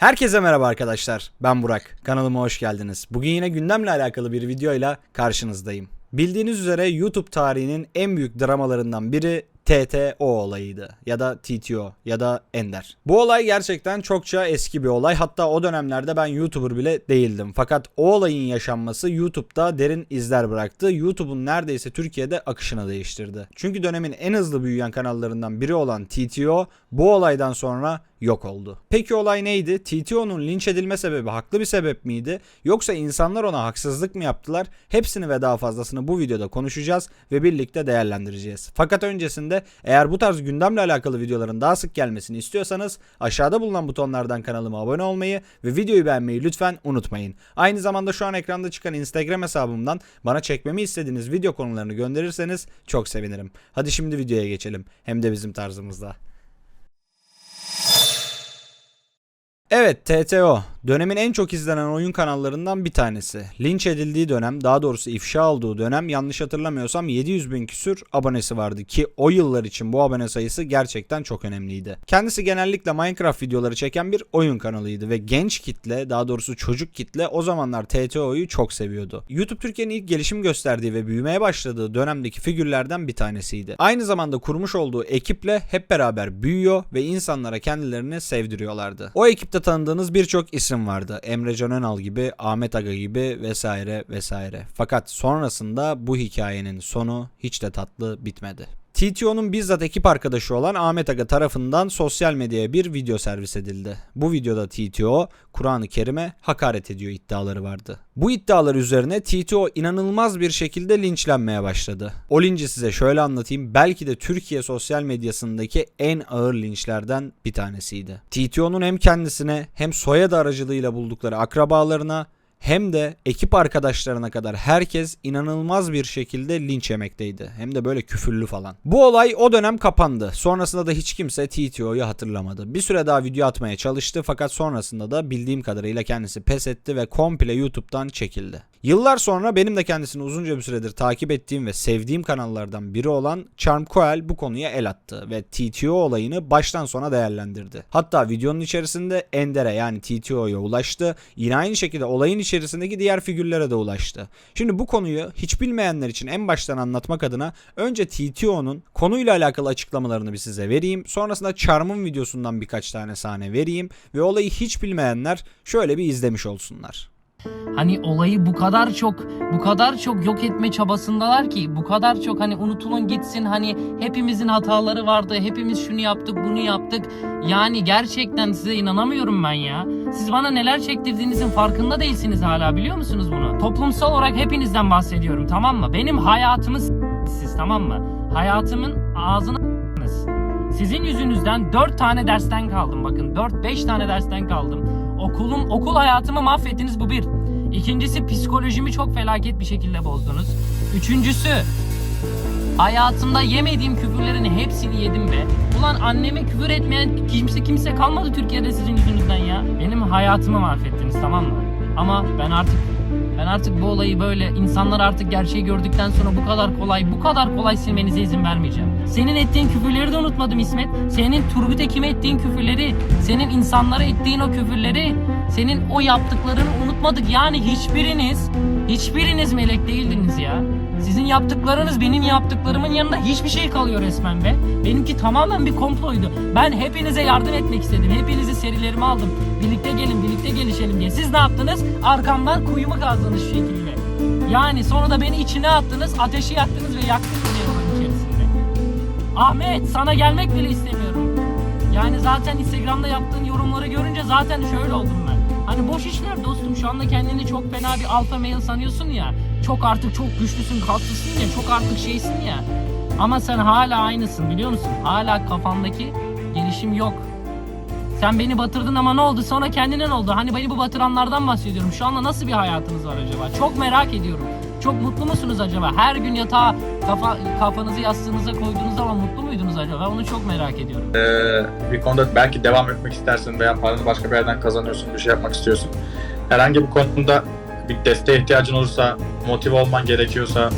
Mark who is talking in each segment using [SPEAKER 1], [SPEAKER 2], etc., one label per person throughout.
[SPEAKER 1] Herkese merhaba arkadaşlar. Ben Burak. Kanalıma hoş geldiniz. Bugün yine gündemle alakalı bir videoyla karşınızdayım. Bildiğiniz üzere YouTube tarihinin en büyük dramalarından biri TTO olayıydı ya da TTO ya da Ender. Bu olay gerçekten çokça eski bir olay. Hatta o dönemlerde ben YouTuber bile değildim. Fakat o olayın yaşanması YouTube'da derin izler bıraktı. YouTube'un neredeyse Türkiye'de akışını değiştirdi. Çünkü dönemin en hızlı büyüyen kanallarından biri olan TTO bu olaydan sonra yok oldu. Peki olay neydi? TTO'nun linç edilme sebebi haklı bir sebep miydi? Yoksa insanlar ona haksızlık mı yaptılar? Hepsini ve daha fazlasını bu videoda konuşacağız ve birlikte değerlendireceğiz. Fakat öncesinde eğer bu tarz gündemle alakalı videoların daha sık gelmesini istiyorsanız aşağıda bulunan butonlardan kanalıma abone olmayı ve videoyu beğenmeyi lütfen unutmayın. Aynı zamanda şu an ekranda çıkan Instagram hesabımdan bana çekmemi istediğiniz video konularını gönderirseniz çok sevinirim. Hadi şimdi videoya geçelim. Hem de bizim tarzımızda. Evet TTO dönemin en çok izlenen oyun kanallarından bir tanesi. Linç edildiği dönem daha doğrusu ifşa olduğu dönem yanlış hatırlamıyorsam 700 bin küsür abonesi vardı ki o yıllar için bu abone sayısı gerçekten çok önemliydi. Kendisi genellikle Minecraft videoları çeken bir oyun kanalıydı ve genç kitle daha doğrusu çocuk kitle o zamanlar TTO'yu çok seviyordu. YouTube Türkiye'nin ilk gelişim gösterdiği ve büyümeye başladığı dönemdeki figürlerden bir tanesiydi. Aynı zamanda kurmuş olduğu ekiple hep beraber büyüyor ve insanlara kendilerini sevdiriyorlardı. O ekipte tanıdığınız birçok isim vardı. Emre Can Önal gibi, Ahmet Aga gibi vesaire vesaire. Fakat sonrasında bu hikayenin sonu hiç de tatlı bitmedi. TTO'nun bizzat ekip arkadaşı olan Ahmet Aga tarafından sosyal medyaya bir video servis edildi. Bu videoda TTO Kur'an-ı Kerim'e hakaret ediyor iddiaları vardı. Bu iddialar üzerine TTO inanılmaz bir şekilde linçlenmeye başladı. O linci size şöyle anlatayım. Belki de Türkiye sosyal medyasındaki en ağır linçlerden bir tanesiydi. TTO'nun hem kendisine hem soyadı aracılığıyla buldukları akrabalarına hem de ekip arkadaşlarına kadar herkes inanılmaz bir şekilde linç yemekteydi. Hem de böyle küfürlü falan. Bu olay o dönem kapandı. Sonrasında da hiç kimse TTO'yu hatırlamadı. Bir süre daha video atmaya çalıştı fakat sonrasında da bildiğim kadarıyla kendisi pes etti ve komple YouTube'dan çekildi. Yıllar sonra benim de kendisini uzunca bir süredir takip ettiğim ve sevdiğim kanallardan biri olan Charm Coel bu konuya el attı ve TTO olayını baştan sona değerlendirdi. Hatta videonun içerisinde Ender'e yani TTO'ya ulaştı. Yine aynı şekilde olayın içerisindeki diğer figürlere de ulaştı. Şimdi bu konuyu hiç bilmeyenler için en baştan anlatmak adına önce TTO'nun konuyla alakalı açıklamalarını bir size vereyim. Sonrasında Charm'ın videosundan birkaç tane sahne vereyim ve olayı hiç bilmeyenler şöyle bir izlemiş olsunlar.
[SPEAKER 2] Hani olayı bu kadar çok bu kadar çok yok etme çabasındalar ki bu kadar çok hani unutulun gitsin hani hepimizin hataları vardı hepimiz şunu yaptık bunu yaptık. Yani gerçekten size inanamıyorum ben ya. Siz bana neler çektirdiğinizin farkında değilsiniz hala biliyor musunuz bunu? Toplumsal olarak hepinizden bahsediyorum tamam mı? Benim hayatımı s- siz tamam mı? Hayatımın ağzını sizin yüzünüzden 4 tane dersten kaldım bakın. 4-5 tane dersten kaldım. Okulum okul hayatımı mahvettiniz bu bir. İkincisi psikolojimi çok felaket bir şekilde bozdunuz. Üçüncüsü hayatımda yemediğim küfürlerin hepsini yedim be. Ulan anneme küfür etmeyen kimse kimse kalmadı Türkiye'de sizin yüzünüzden ya. Benim hayatımı mahvettiniz tamam mı? Ama ben artık ben artık bu olayı böyle insanlar artık gerçeği gördükten sonra bu kadar kolay bu kadar kolay silmenize izin vermeyeceğim. Senin ettiğin küfürleri de unutmadım İsmet. Senin Turgut Ekim'e ettiğin küfürleri, senin insanlara ettiğin o küfürleri, senin o yaptıklarını unutmadık. Yani hiçbiriniz, hiçbiriniz melek değildiniz ya. Sizin yaptıklarınız benim yaptıklarımın yanında hiçbir şey kalıyor resmen be. Benimki tamamen bir komploydu. Ben hepinize yardım etmek istedim. Hepinizi serilerime aldım. Birlikte gelin, birlikte gelişelim diye. Siz ne yaptınız? Arkamdan kuyumu kazdınız şu şekilde. Yani sonra da beni içine attınız, ateşi yaktınız ve yaktınız oyun içerisinde. Ahmet sana gelmek bile istemiyorum. Yani zaten Instagram'da yaptığın yorumları görünce zaten şöyle oldum ben. Hani boş işler dostum şu anda kendini çok fena bir alfa male sanıyorsun ya. Çok artık çok güçlüsün, kaslısın ya, çok artık şeysin ya. Ama sen hala aynısın biliyor musun? Hala kafandaki gelişim yok. Sen beni batırdın ama ne oldu? Sonra kendine ne oldu? Hani beni bu batıranlardan bahsediyorum. Şu anda nasıl bir hayatınız var acaba? Çok merak ediyorum. Çok mutlu musunuz acaba? Her gün yatağa kafa, kafanızı yastığınıza koyduğunuz zaman mutlu muydunuz acaba? Onu çok merak ediyorum.
[SPEAKER 3] Ee, bir konuda belki devam etmek istersin veya paranı başka bir yerden kazanıyorsun, bir şey yapmak istiyorsun. Herhangi bir konuda bir desteğe ihtiyacın olursa, motive olman gerekiyorsa,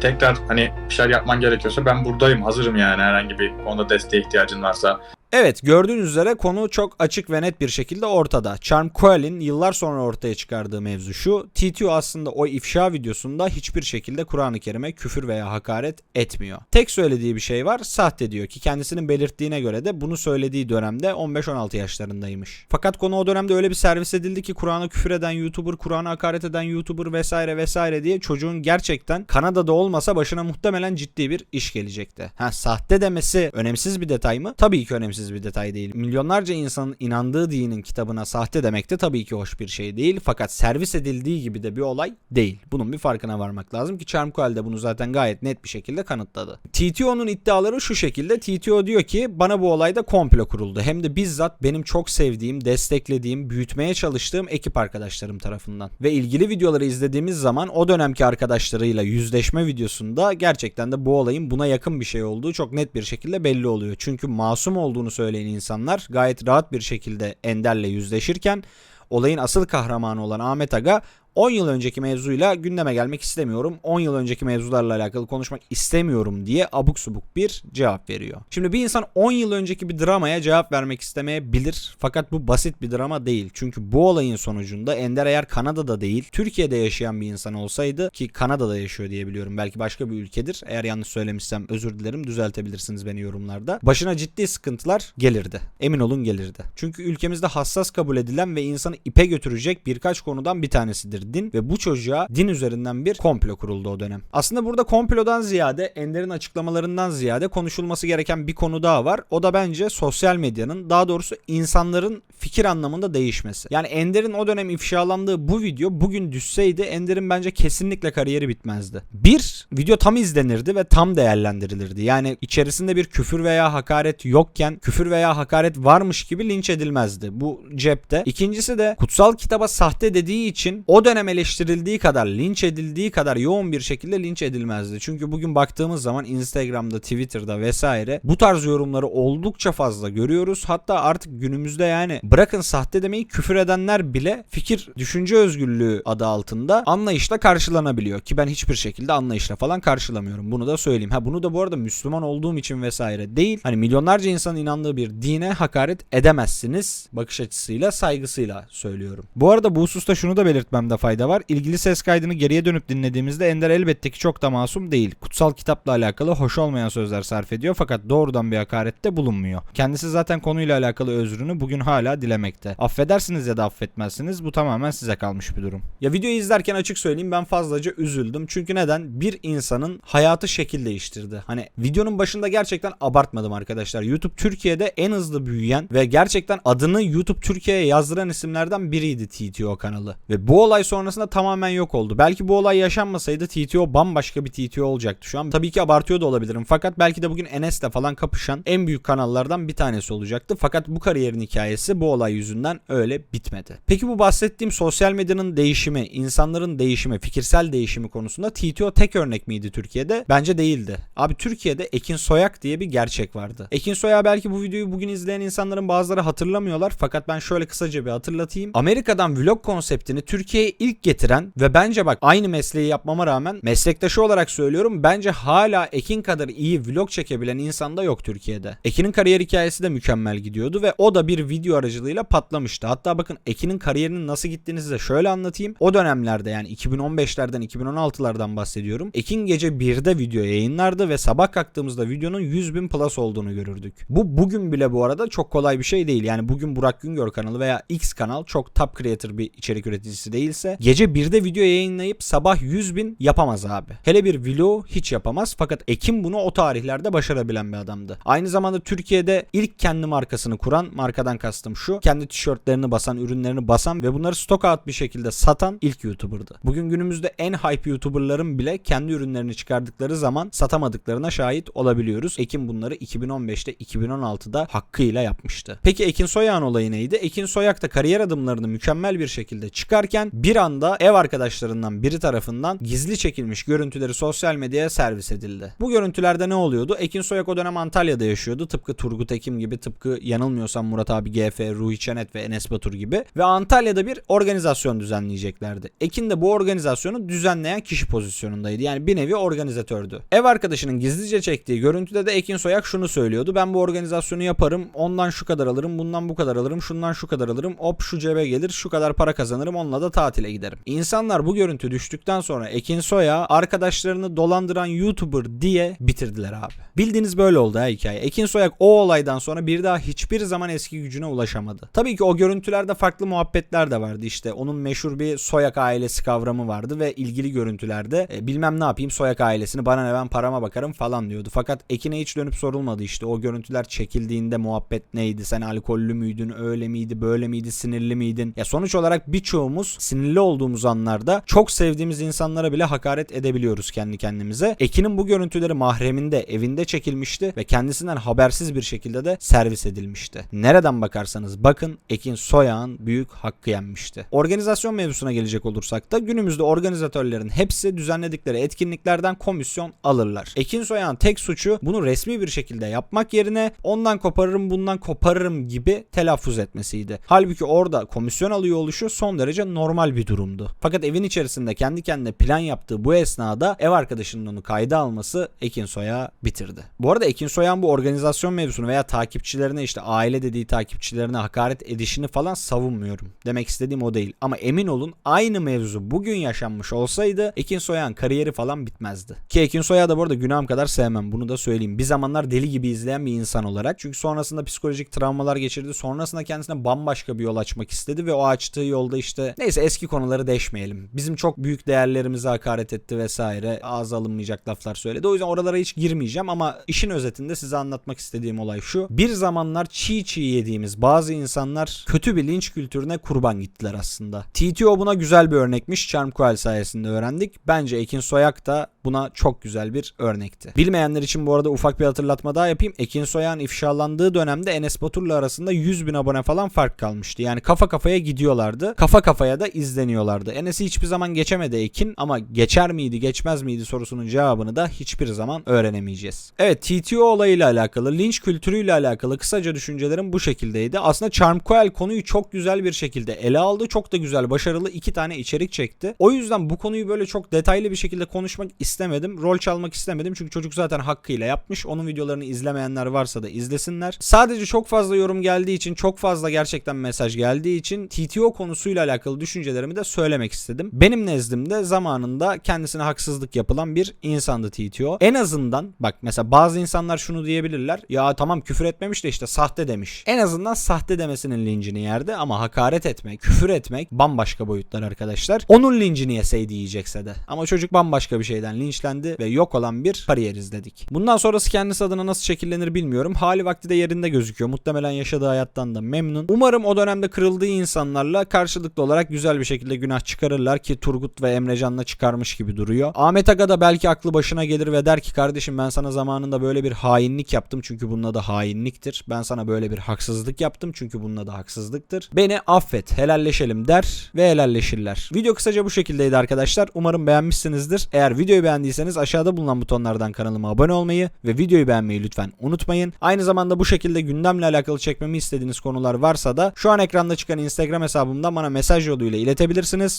[SPEAKER 3] tekrar hani bir şeyler yapman gerekiyorsa ben buradayım, hazırım yani herhangi bir konuda desteğe ihtiyacın varsa.
[SPEAKER 1] Evet gördüğünüz üzere konu çok açık ve net bir şekilde ortada. Charm Coel'in yıllar sonra ortaya çıkardığı mevzu şu. TTO aslında o ifşa videosunda hiçbir şekilde Kur'an-ı Kerim'e küfür veya hakaret etmiyor. Tek söylediği bir şey var sahte diyor ki kendisinin belirttiğine göre de bunu söylediği dönemde 15-16 yaşlarındaymış. Fakat konu o dönemde öyle bir servis edildi ki Kur'an'a küfür eden YouTuber, Kur'an'a hakaret eden YouTuber vesaire vesaire diye çocuğun gerçekten Kanada'da olmasa başına muhtemelen ciddi bir iş gelecekti. Ha sahte demesi önemsiz bir detay mı? Tabii ki önemsiz bir detay değil. Milyonlarca insanın inandığı dinin kitabına sahte demek de tabii ki hoş bir şey değil. Fakat servis edildiği gibi de bir olay değil. Bunun bir farkına varmak lazım ki Charmcoil de bunu zaten gayet net bir şekilde kanıtladı. TTO'nun iddiaları şu şekilde. TTO diyor ki bana bu olayda komplo kuruldu. Hem de bizzat benim çok sevdiğim, desteklediğim, büyütmeye çalıştığım ekip arkadaşlarım tarafından. Ve ilgili videoları izlediğimiz zaman o dönemki arkadaşlarıyla yüzleşme videosunda gerçekten de bu olayın buna yakın bir şey olduğu çok net bir şekilde belli oluyor. Çünkü masum olduğunu söyleyen insanlar gayet rahat bir şekilde Ender'le yüzleşirken olayın asıl kahramanı olan Ahmet Aga 10 yıl önceki mevzuyla gündeme gelmek istemiyorum. 10 yıl önceki mevzularla alakalı konuşmak istemiyorum diye abuk subuk bir cevap veriyor. Şimdi bir insan 10 yıl önceki bir dramaya cevap vermek istemeyebilir. Fakat bu basit bir drama değil. Çünkü bu olayın sonucunda Ender eğer Kanada'da değil Türkiye'de yaşayan bir insan olsaydı ki Kanada'da yaşıyor diye biliyorum. Belki başka bir ülkedir. Eğer yanlış söylemişsem özür dilerim düzeltebilirsiniz beni yorumlarda. Başına ciddi sıkıntılar gelirdi. Emin olun gelirdi. Çünkü ülkemizde hassas kabul edilen ve insanı ipe götürecek birkaç konudan bir tanesidir din ve bu çocuğa din üzerinden bir komplo kuruldu o dönem. Aslında burada komplodan ziyade Ender'in açıklamalarından ziyade konuşulması gereken bir konu daha var. O da bence sosyal medyanın daha doğrusu insanların fikir anlamında değişmesi. Yani Ender'in o dönem ifşalandığı bu video bugün düşseydi Ender'in bence kesinlikle kariyeri bitmezdi. Bir, video tam izlenirdi ve tam değerlendirilirdi. Yani içerisinde bir küfür veya hakaret yokken küfür veya hakaret varmış gibi linç edilmezdi. Bu cepte. İkincisi de kutsal kitaba sahte dediği için o dönem eleştirildiği kadar, linç edildiği kadar yoğun bir şekilde linç edilmezdi. Çünkü bugün baktığımız zaman Instagram'da, Twitter'da vesaire bu tarz yorumları oldukça fazla görüyoruz. Hatta artık günümüzde yani bırakın sahte demeyi küfür edenler bile fikir, düşünce özgürlüğü adı altında anlayışla karşılanabiliyor. Ki ben hiçbir şekilde anlayışla falan karşılamıyorum. Bunu da söyleyeyim. Ha bunu da bu arada Müslüman olduğum için vesaire değil. Hani milyonlarca insanın inandığı bir dine hakaret edemezsiniz. Bakış açısıyla, saygısıyla söylüyorum. Bu arada bu hususta şunu da belirtmemde fayda var. İlgili ses kaydını geriye dönüp dinlediğimizde Ender elbette ki çok da masum değil. Kutsal kitapla alakalı hoş olmayan sözler sarf ediyor fakat doğrudan bir hakarette bulunmuyor. Kendisi zaten konuyla alakalı özrünü bugün hala dilemekte. Affedersiniz ya da affetmezsiniz bu tamamen size kalmış bir durum. Ya videoyu izlerken açık söyleyeyim ben fazlaca üzüldüm. Çünkü neden? Bir insanın hayatı şekil değiştirdi. Hani videonun başında gerçekten abartmadım arkadaşlar. YouTube Türkiye'de en hızlı büyüyen ve gerçekten adını YouTube Türkiye'ye yazdıran isimlerden biriydi TTO kanalı. Ve bu olay sonrasında tamamen yok oldu. Belki bu olay yaşanmasaydı TTO bambaşka bir TTO olacaktı şu an. Tabii ki abartıyor da olabilirim. Fakat belki de bugün Enes'le falan kapışan en büyük kanallardan bir tanesi olacaktı. Fakat bu kariyerin hikayesi bu olay yüzünden öyle bitmedi. Peki bu bahsettiğim sosyal medyanın değişimi, insanların değişimi, fikirsel değişimi konusunda TTO tek örnek miydi Türkiye'de? Bence değildi. Abi Türkiye'de Ekin Soyak diye bir gerçek vardı. Ekin Soyak belki bu videoyu bugün izleyen insanların bazıları hatırlamıyorlar. Fakat ben şöyle kısaca bir hatırlatayım. Amerika'dan vlog konseptini Türkiye'ye ilk getiren ve bence bak aynı mesleği yapmama rağmen meslektaşı olarak söylüyorum bence hala Ekin kadar iyi vlog çekebilen insan da yok Türkiye'de. Ekin'in kariyer hikayesi de mükemmel gidiyordu ve o da bir video aracılığıyla patlamıştı. Hatta bakın Ekin'in kariyerinin nasıl gittiğini size şöyle anlatayım. O dönemlerde yani 2015'lerden 2016'lardan bahsediyorum. Ekin gece 1'de video yayınlardı ve sabah kalktığımızda videonun 100 bin plus olduğunu görürdük. Bu bugün bile bu arada çok kolay bir şey değil. Yani bugün Burak Güngör kanalı veya X kanal çok top creator bir içerik üreticisi değilse gece 1'de video yayınlayıp sabah 100 bin yapamaz abi. Hele bir vlog hiç yapamaz fakat Ekim bunu o tarihlerde başarabilen bir adamdı. Aynı zamanda Türkiye'de ilk kendi markasını kuran markadan kastım şu. Kendi tişörtlerini basan, ürünlerini basan ve bunları stock out bir şekilde satan ilk YouTuber'dı. Bugün günümüzde en hype YouTuber'ların bile kendi ürünlerini çıkardıkları zaman satamadıklarına şahit olabiliyoruz. Ekim bunları 2015'te 2016'da hakkıyla yapmıştı. Peki Ekin Soyak'ın olayı neydi? Ekin Soyak da kariyer adımlarını mükemmel bir şekilde çıkarken bir anda ev arkadaşlarından biri tarafından gizli çekilmiş görüntüleri sosyal medyaya servis edildi. Bu görüntülerde ne oluyordu? Ekin Soyak o dönem Antalya'da yaşıyordu. Tıpkı Turgut Ekim gibi, tıpkı yanılmıyorsam Murat abi GF, Ruhi Çenet ve Enes Batur gibi. Ve Antalya'da bir organizasyon düzenleyeceklerdi. Ekin de bu organizasyonu düzenleyen kişi pozisyonundaydı. Yani bir nevi organizatördü. Ev arkadaşının gizlice çektiği görüntüde de Ekin Soyak şunu söylüyordu. Ben bu organizasyonu yaparım. Ondan şu kadar alırım. Bundan bu kadar alırım. Şundan şu kadar alırım. Hop şu cebe gelir. Şu kadar para kazanırım. Onunla da tatile giderim. İnsanlar bu görüntü düştükten sonra Ekin Soya arkadaşlarını dolandıran YouTuber diye bitirdiler abi. Bildiğiniz böyle oldu ha hikaye. Ekin Soyak o olaydan sonra bir daha hiçbir zaman eski gücüne ulaşamadı. Tabii ki o görüntülerde farklı muhabbetler de vardı. İşte onun meşhur bir Soyak ailesi kavramı vardı ve ilgili görüntülerde e, bilmem ne yapayım Soyak ailesini bana ne ben parama bakarım falan diyordu. Fakat Ekin'e hiç dönüp sorulmadı işte o görüntüler çekildiğinde muhabbet neydi? Sen alkollü müydün? Öyle miydi? Böyle miydi? Sinirli miydin? Ya sonuç olarak birçoğumuz sinirli olduğumuz anlarda çok sevdiğimiz insanlara bile hakaret edebiliyoruz kendi kendimize. Ekin'in bu görüntüleri mahreminde, evinde çekilmişti ve kendisinden habersiz bir şekilde de servis edilmişti. Nereden bakarsanız bakın Ekin Soyağ'ın büyük hakkı yenmişti. Organizasyon mevzusuna gelecek olursak da günümüzde organizatörlerin hepsi düzenledikleri etkinliklerden komisyon alırlar. Ekin Soyağ'ın tek suçu bunu resmi bir şekilde yapmak yerine ondan koparırım bundan koparırım gibi telaffuz etmesiydi. Halbuki orada komisyon alıyor oluşu son derece normal bir durumdu. Fakat evin içerisinde kendi kendine plan yaptığı bu esnada ev arkadaşının onu kayda alması Ekin Soyağ'ı bitirdi. Bu arada Ekin Soyağ'ın bu organizasyon mevzusunu veya takipçilerine işte aile dediği takipçilerine hakaret edişini falan savunmuyorum. Demek istediğim o değil. Ama emin olun aynı mevzu bugün yaşanmış olsaydı Ekin Soyağ'ın kariyeri falan bitmezdi. Ki Ekin Soyağ'ı da bu arada günahım kadar sevmem. Bunu da söyleyeyim. Bir zamanlar deli gibi izleyen bir insan olarak. Çünkü sonrasında psikolojik travmalar geçirdi. Sonrasında kendisine bambaşka bir yol açmak istedi ve o açtığı yolda işte neyse eski konuları deşmeyelim. Bizim çok büyük değerlerimize hakaret etti vesaire. Ağza alınmayacak laflar söyledi. O yüzden oralara hiç girmeyeceğim ama işin özetinde size anlatmak istediğim olay şu. Bir zamanlar çiğ çiğ yediğimiz bazı insanlar kötü bir linç kültürüne kurban gittiler aslında. TTO buna güzel bir örnekmiş. Charm Coil sayesinde öğrendik. Bence Ekin Soyak da buna çok güzel bir örnekti. Bilmeyenler için bu arada ufak bir hatırlatma daha yapayım. Ekin Soyak'ın ifşalandığı dönemde Enes Batur'la arasında 100 bin abone falan fark kalmıştı. Yani kafa kafaya gidiyorlardı. Kafa kafaya da izleniyorlardı. Enes'i hiçbir zaman geçemedi Ekin ama geçer miydi geçmez miydi sorusunun cevabını da hiçbir zaman öğrenemeyeceğiz. Evet TTO olayıyla alakalı, linç kültürüyle alakalı kısaca düşüncelerim bu şekildeydi. Aslında Charm Coil konuyu çok güzel bir şekilde ele aldı. Çok da güzel, başarılı iki tane içerik çekti. O yüzden bu konuyu böyle çok detaylı bir şekilde konuşmak istemedim. Rol çalmak istemedim. Çünkü çocuk zaten hakkıyla yapmış. Onun videolarını izlemeyenler varsa da izlesinler. Sadece çok fazla yorum geldiği için, çok fazla gerçekten mesaj geldiği için TTO konusuyla alakalı düşüncelerimi de söylemek istedim. Benim nezdimde zamanında kendisine haksızlık yapılan bir insandı TTO. En azından bak mesela bazı insanlar şunu diyebilirler. Ya tamam küfür etmemiş de işte sahte demiş. En azından sahte demesinin lincini yerdi ama hakaret etmek, küfür etmek bambaşka boyutlar arkadaşlar. Onun lincini yeseydi yiyecekse de. Ama çocuk bambaşka bir şeyden linçlendi ve yok olan bir kariyer izledik. Bundan sonrası kendisi adına nasıl şekillenir bilmiyorum. Hali vakti de yerinde gözüküyor. Muhtemelen yaşadığı hayattan da memnun. Umarım o dönemde kırıldığı insanlarla karşılıklı olarak güzel bir şekilde günah çıkarırlar ki Turgut ve Emrecan'la çıkarmış gibi duruyor. Ahmet Aga da belki aklı başına gelir ve der ki kardeşim ben sana zamanında böyle bir hainlik yaptım çünkü bunun adı hainliktir. Ben sana böyle bir haksızlık yaptım çünkü bunun adı haksızlıktır. Beni affet, helalleşelim der ve helalleşirler. Video kısaca bu şekildeydi arkadaşlar. Umarım beğenmişsinizdir. Eğer videoyu beğendiyseniz aşağıda bulunan butonlardan kanalıma abone olmayı ve videoyu beğenmeyi lütfen unutmayın. Aynı zamanda bu şekilde gündemle alakalı çekmemi istediğiniz konular varsa da şu an ekranda çıkan Instagram hesabımdan bana mesaj yoluyla iletebilirsiniz.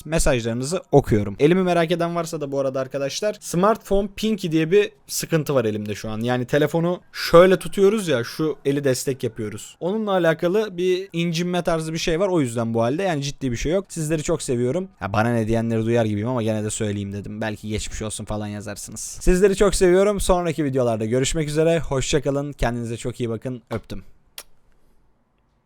[SPEAKER 1] Mesajlarınızı okuyorum. Elimi merak eden varsa da bu arada arkadaşlar smartphone pinky diye bir sıkıntı var elimde şu an. Yani telefonu şöyle tutuyoruz ya şu eli destek yapıyoruz. Onunla alakalı bir incinme tarzı bir şey var o yüzden bu halde. Yani ciddi bir şey yok. Sizleri çok seviyorum. Ya bana ne diyenleri duyar gibiyim ama gene de söyleyeyim dedim. Belki geçmiş olsun falan yazarsınız. Sizleri çok seviyorum. Sonraki videolarda görüşmek üzere. Hoşçakalın. Kendinize çok iyi bakın. Öptüm.